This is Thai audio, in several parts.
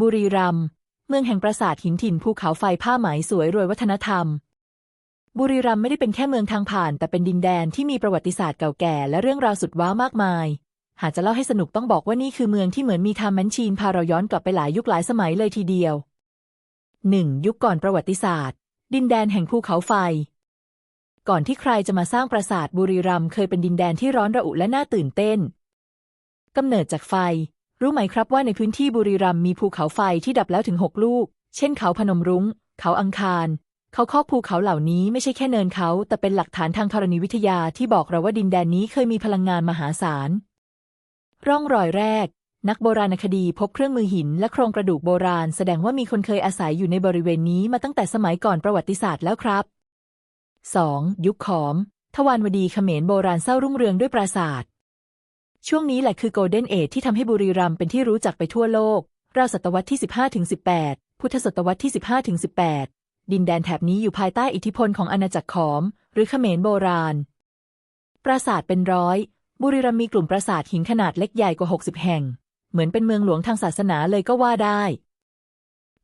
บุรีรัมย์เมืองแห่งปราสาทหินถิ่นภูเขาไฟผ้าไหมสวยรวยวัฒนธรรม บุรีรัมย์ไม่ได้เป็นแค่เมืองทางผ่าน แต่เป็นดินแดนที่มีประวัติศาสตร์เก่าแก่และเรื่องราวสุดว้าวมากมาย หากจะเล่าให้สนุกต้องบอกว่านี่คือเมืองที่เหมือนมีไทม์แมชชีนพาเราย้อนกลับไปหลายยุคหลายสมัยเลยทีเดียว 1. ยุคก่อนประวัติศาสตร์ ดินแดนแห่งภูเขาไฟ ก่อนที่ใครจะมาสร้างปราสาทบุรีรัมย์เคยเป็นดินแดนที่ร้อนระอุและน่าตื่นเต้นกำเนิดจากไฟ รู้ไหมครับว่าในพื้นที่บุรีรัมย์มีภูเขาไฟที่ดับแล้วถึงหกลูก เช่นเขาพนมรุง้ง เขาอังคาร เขาคอกภูเขาเหล่านี้ไม่ใช่แค่เนินเขา แต่เป็นหลักฐานทางธรณีวิทยาที่บอกเราว่าดินแดนนี้เคยมีพลังงานมหาศาล ร่องรอยแรก นักโบราณคดีพบเครื่องมือหินและโครงกระดูกโบราณ แสดงว่ามีคนเคยอาศัยอยู่ในบริเวณนี้มาตั้งแต่สมัยก่อนประวัติศาสตร์แล้วครับ 2. ยุคขอม ทวารวดีเขมรโบราณเศร้ารุ่งเรืองด้วยปราสาท ช่วงนี้แหละคือโกลเด้นเอจที่ทำให้บุรีรัมย์เป็นที่รู้จักไปทั่วโลก ราวศตวรรษที่ 15-18 พุทธศตวรรษที่ 15-18 ดินแดนแถบนี้อยู่ภายใต้อิทธิพลของอาณาจักรขอม หรือเขมรโบราณ ปราสาทเป็นร้อย บุรีรัมย์มีกลุ่มปราสาทหินขนาดเล็กใหญ่กว่า 60 แห่ง เหมือนเป็นเมืองหลวงทางศาสนาเลยก็ว่าได้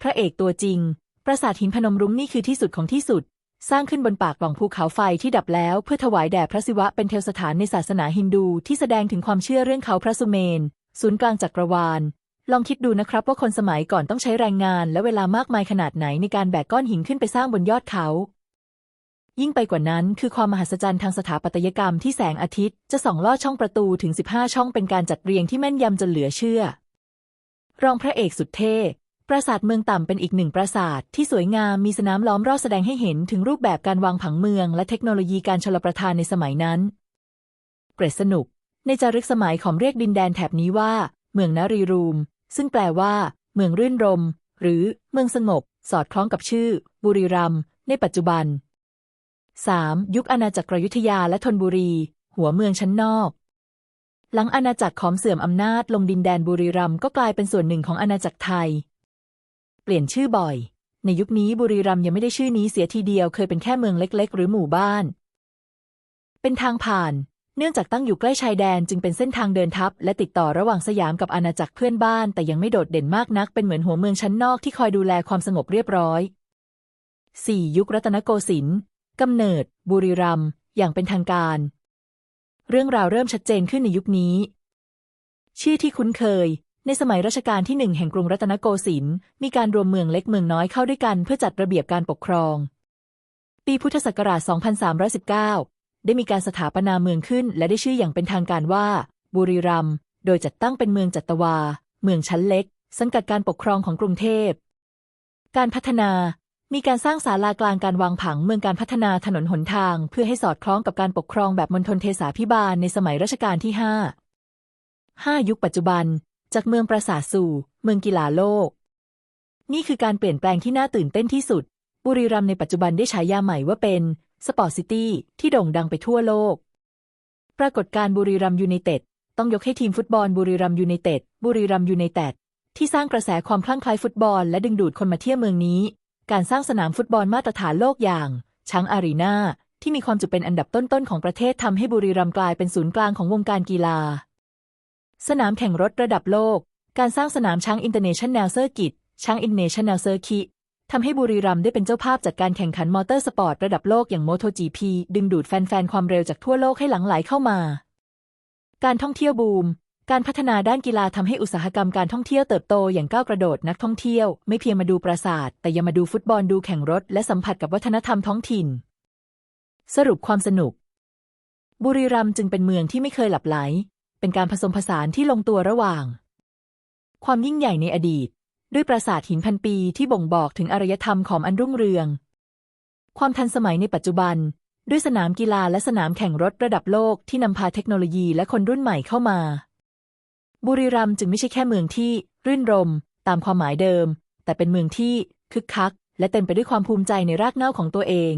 พระเอกตัวจริง ปราสาทหินพนมรุ้งนี่คือที่สุดของที่สุด สร้างขึ้นบนปากปล่องภูเขาไฟที่ดับแล้วเพื่อถวายแด่พระศิวะเป็นเทวสถานในศาสนาฮินดูที่แสดงถึงความเชื่อเรื่องเขาพระสุเมน ศูนย์กลางจักรวาล ลองคิดดูนะครับว่าคนสมัยก่อนต้องใช้แรงงาน และเวลามากมายขนาดไหนในการแบกก้อนหินขึ้นไปสร้างบนยอดเขา ยิ่งไปกว่านั้นคือความมหัศจรรย์ทางสถาปัตยกรรมที่แสงอาทิตย์ จะส่องลอดช่องประตูถึง 15 ช่องเป็นการจัดเรียงที่แม่นยำจนเหลือเชื่อ รองพระเอกสุดเท่ ราสาทเมืองต่ำเป็นอีกหนึ่งปราสาทที่สวยงามมีสนามล้อมรอบแสดงให้เห็นถึงรูปแบบการวางผังเมือง และเทคโนโลยีการชลประทานในสมัยนั้น เกรดสนุก ในจารึกสมัยของเรียกดินแดนแถบนี้ว่า เมืองนารีรูม ซึ่งแปลว่า เมืองรื่นรม หรือ เมืองสงบ สอดคล้องกับชื่อ บุรีรัมย์ในปัจจุบัน 3. ยุคอาณาจักรยุทธยาและธนบุรี หัวเมืองชั้นนอก หลังอาณาจักรขอมเสื่อมอำนาจลงดินแดนบุรีรัมย์ก็กลายเป็นส่วนหนึ่งของอาณาจักรไทย เปลี่ยนชื่อบ่อย ในยุคนี้บุรีรัมย์ยังไม่ได้ชื่อนี้เสียทีเดียวเคยเป็นแค่เมืองเล็ก ๆ หรือหมู่บ้าน เป็นทางผ่าน เนื่องจากตั้งอยู่ใกล้ชายแดนจึงเป็นเส้นทางเดินทัพและติดต่อระหว่างสยามกับอาณาจักรเพื่อนบ้าน แต่ยังไม่โดดเด่นมากนักเป็นเหมือนหัวเมืองชั้นนอกที่คอยดูแลความสงบเรียบร้อย 4. ยุครัตนโกสินทร์กำเนิด บุรีรัมย์อย่างเป็นทางการ เรื่องราวเริ่มชัดเจนขึ้นในยุคนี้ ชื่อที่คุ้นเคย ในสมัยรัชกาลที่หนึ่งแห่งกรุงรัตนโกสินทร์มีการรวมเมืองเล็กเมืองน้อยเข้าด้วยกันเพื่อจัดระเบียบการปกครอง ปีพุทธศักราช 2319 ได้มีการสถาปนาเมืองขึ้น และได้ชื่ออย่างเป็นทางการว่า บุรีรัมย์โดยจัดตั้งเป็นเมืองจัตวา เมืองชั้นเล็ก สังกัดการปกครองของกรุงเทพ การพัฒนามีการสร้างศาลากลางการวางผังเมืองการพัฒนาถนนหนทาง เพื่อให้สอดคล้องกับการปกครองแบบมณฑลเทศาพิบาลในสมัยรัชกาลที่ 5 5 ยุคปัจจุบัน จากเมืองปราสาทสู่ เมืองกีฬาโลก นี่คือการเปลี่ยนแปลงที่น่าตื่นเต้นที่สุด บุรีรัมย์ในปัจจุบันได้ฉายาใหม่ว่าเป็นสปอร์ตซิตี้ที่โด่งดังไปทั่วโลก ปรากฏการณ์บุรีรัมย์ยูไนเต็ดต้องยกให้ทีมฟุตบอลบุรีรัมย์ยูไนเต็ดบุรีรัมย์ยูไนเต็ดที่สร้างกระแสความคลั่งไคล้ฟุตบอลและดึงดูดคนมาเที่ยวเมืองนี้ การสร้างสนามฟุตบอลมาตรฐานโลกอย่าง ช้างอารีนาที่มีความจุเป็นอันดับต้นๆของประเทศทำให้บุรีรัมย์กลายเป็นศูนย์กลางของวงการกีฬา สนามแข่งรถระดับโลก การสร้างสนามช้างอินเตอร์เนชั่นแนลเซอร์กิตช้างอินเตอร์เนชั่นแนลเซอร์คิทำให้บุรีรัมย์ได้เป็นเจ้าภาพจัดการแข่งขันมอเตอร์สปอร์ตระดับโลกอย่าง MotoGP ดึงดูดแฟนๆ ความเร็วจากทั่วโลกให้หลั่งไหลเข้ามา การท่องเที่ยวบูม การพัฒนาด้านกีฬาทำให้อุตสาหกรรมการท่องเที่ยวเติบโตอย่างก้าวกระโดดนักท่องเที่ยว ไม่เพียงมาดูปราสาท แต่ยังมาดูฟุตบอลดูแข่งรถ และสัมผัสกับวัฒนธรรมท้องถิ่น สรุปความสนุก บุรีรัมย์จึงเป็นเมืองที่ไม่เคยหลับไหล เป็นการผสมผสานที่ลงตัวระหว่าง ความยิ่งใหญ่ในอดีต ด้วยปราสาทหินพันปีที่บ่งบอกถึงอารยธรรมของอันรุ่งเรือง ความทันสมัยในปัจจุบัน ด้วยสนามกีฬาและสนามแข่งรถระดับโลกที่นำพาเทคโนโลยีและคนรุ่นใหม่เข้ามา บุรีรัมย์จึงไม่ใช่แค่เมืองที่รื่นรม ตามความหมายเดิม แต่เป็นเมืองที่คึกคัก และเต็มไปด้วยความภูมิใจในรากเหง้าของตัวเอง